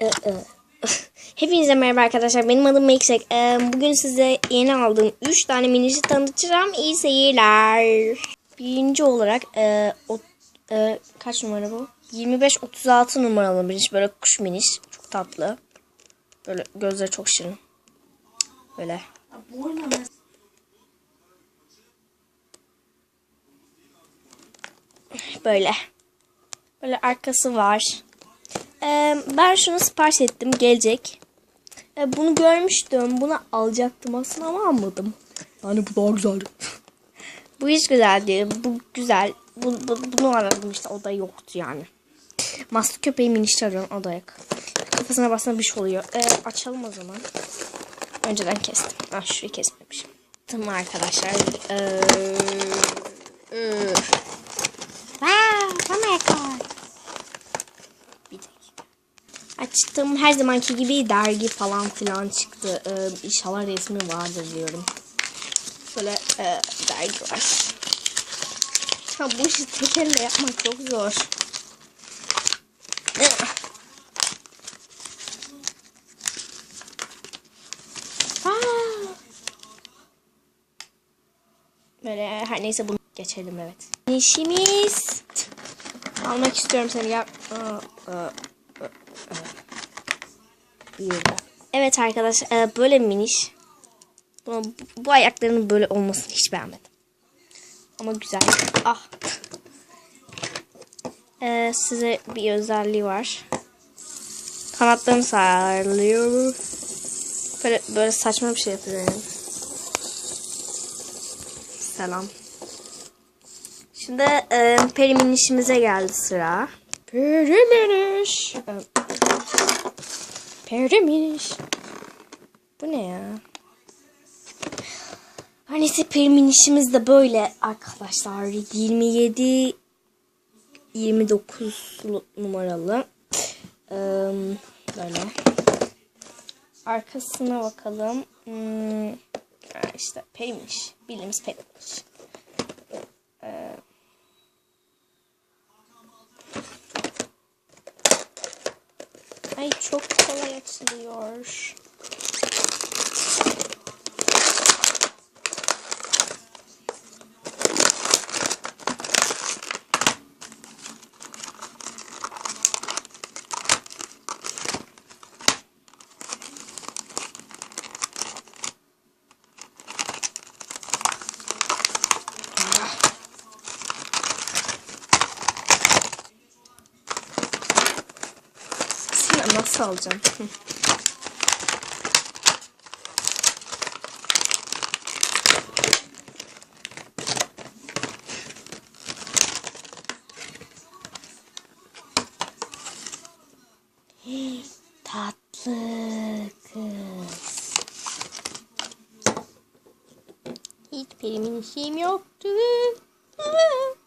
Hepinize merhaba arkadaşlar. Benim adım Meksek. Ee, bugün size yeni aldığım 3 tane minişi tanıtacağım. İyi seyirler. Birinci olarak e, o, e, kaç numara bu? 25-36 numaralı miniş. Böyle kuş miniş. Çok tatlı. Böyle gözleri çok şirin. Böyle. Böyle. Böyle arkası var. Ee, ben şunu sipariş ettim. Gelecek. Ee, bunu görmüştüm. Bunu alacaktım aslında ama almadım. Yani bu daha güzeldi. bu hiç güzel değil. Bu güzel. Bu, bu- bunu aradım işte. O da yoktu yani. Maslı köpeği minişte arıyorum. O da yok. Kafasına basma bir şey oluyor. Ee, açalım o zaman. Önceden kestim. Ah şurayı kesmemişim. Tamam arkadaşlar. Ee, ee. Wow, oh my god. Bir dakika. Açtım. Her zamanki gibi dergi falan filan çıktı. Ee, inşallah resmi vardır diyorum. Böyle e, dergi var. Ha, bu işi tek elle yapmak çok zor. Aa! Böyle her neyse bunu geçelim evet. İşimiz. Almak istiyorum seni ya. Aa, aa, aa. De. Evet arkadaşlar e, böyle miniş. Bu, bu ayaklarının böyle olmasını hiç beğenmedim. Ama güzel. Ah. E, size bir özelliği var. Kanatlarını sağlıyor. Böyle, böyle saçma bir şey yani. Selam. Şimdi e, Perimin işimize geldi sıra. Perimin iş. E, Perimin iş. Bu ne ya? Her neyse Perimin işimiz de böyle arkadaşlar. 27 29 numaralı. E, böyle. Arkasına bakalım. Hmm, işte Perimiş. Bildiğimiz Perimiş. Ay çok kolay açılıyor. Nasıl alacağım? Tatlı kız. Hiç perimin işim yoktu.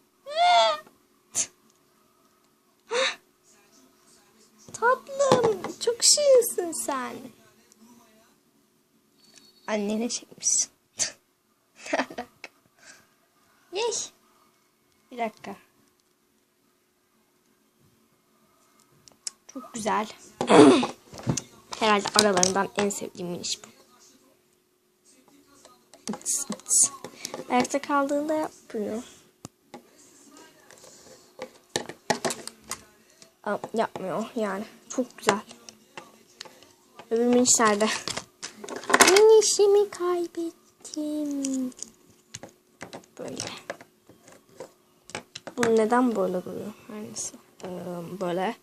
Tatlım, çok şirinsin sen. Annene çekmişsin. ne alaka? Yey. Bir dakika. Çok güzel. Herhalde aralarından en sevdiğim miniş bu. Ayakta kaldığında yapmıyor. Yapmıyor yani. Çok güzel. Öbür minişlerde. Minişimi kaybettim. Böyle. Bu neden böyle duruyor? Her neyse. Ee, böyle.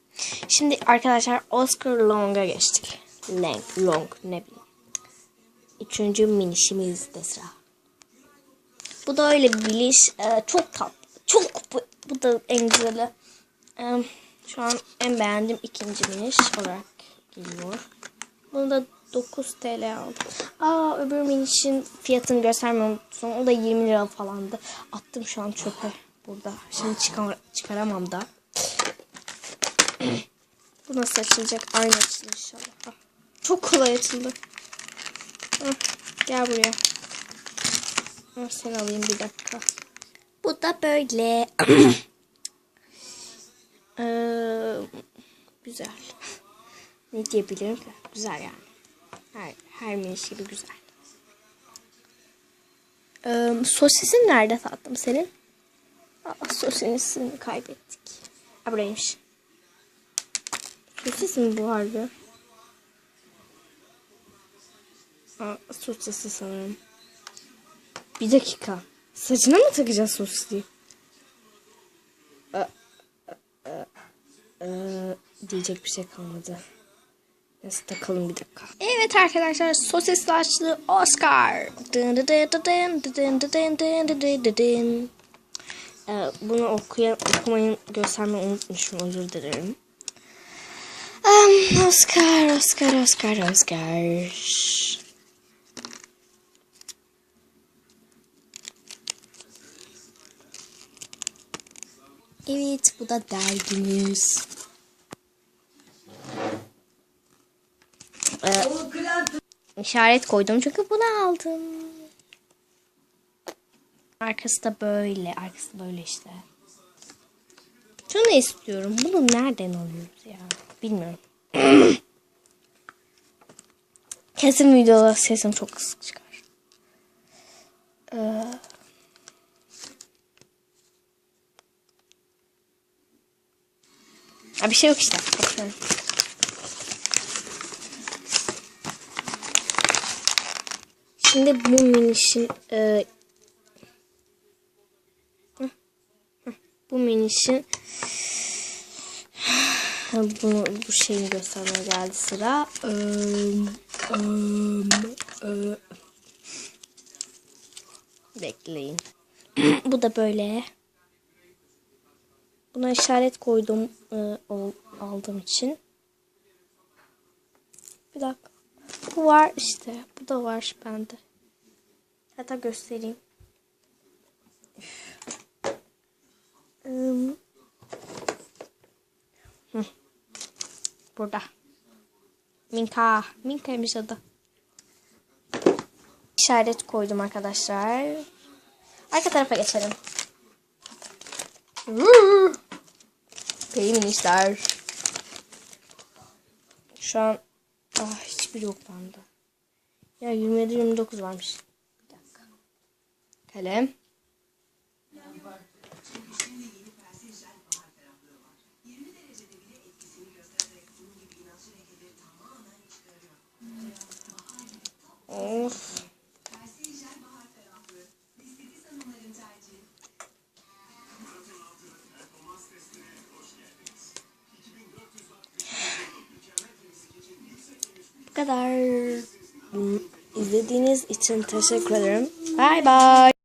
Şimdi arkadaşlar Oscar Long'a geçtik. Long, long ne bileyim. Üçüncü minişimizde sıra. Bu da öyle bir biliş. Ee, çok tatlı. Çok bu, bu da en güzeli. Ee, şu an en beğendiğim ikinci miniş olarak geliyor. Bunu da 9 TL aldım. Aa öbür minişin fiyatını göstermeyi unuttum. O da 20 lira falandı. Attım şu an çöpe burada. Şimdi çıkar çıkaramam da. Bu nasıl açılacak? Aynı açılır inşallah. Ah, Çok kolay açıldı. Gel buraya. Seni alayım bir dakika. Bu da böyle. Ee, güzel. Ne diyebilirim ki? Güzel yani. Her, her miniş gibi güzel. Ee, sosisin nerede tatlım senin? Aa, sosisini kaybettik. Ha buraymış. Sosis mi bu harbi? Aa, sosisi sanırım. Bir dakika. Saçına mı takacağız sosisi? Diyecek bir şey kalmadı. Neyse takalım bir dakika. Evet arkadaşlar sosisli açlı Oscar. Bunu okuyan, okumayın göstermeyi unutmuşum özür dilerim. Oscar, Oscar, Oscar, Oscar. Evet bu da dergimiz. İşaret koydum çünkü bunu aldım. Arkası da böyle. Arkası böyle işte. Şunu istiyorum. Bunu nereden alıyoruz ya? Bilmiyorum. Kesin videoda sesim çok kısık çıkar. Ee, Ha, bir şey yok işte. Bakıyorum. Şimdi bu minişin e, bu minişin bunu bu şeyini göstermeye geldi sıra. Im, ım, ı. Bekleyin. bu da böyle. Buna işaret koydum e, aldığım için. Bir dakika. Bu var işte. Bu da var bende. Hatta göstereyim. Im. Hı. Burada. Minka. Minka'ymış adı. İşaret koydum arkadaşlar. Arka tarafa geçelim. Peymin işler. Şu an ah, hiçbir yok bende. Ya 27 29 varmış. Kalem. Of. Bu kadar. İzlediğiniz için teşekkür ederim. Bye bye.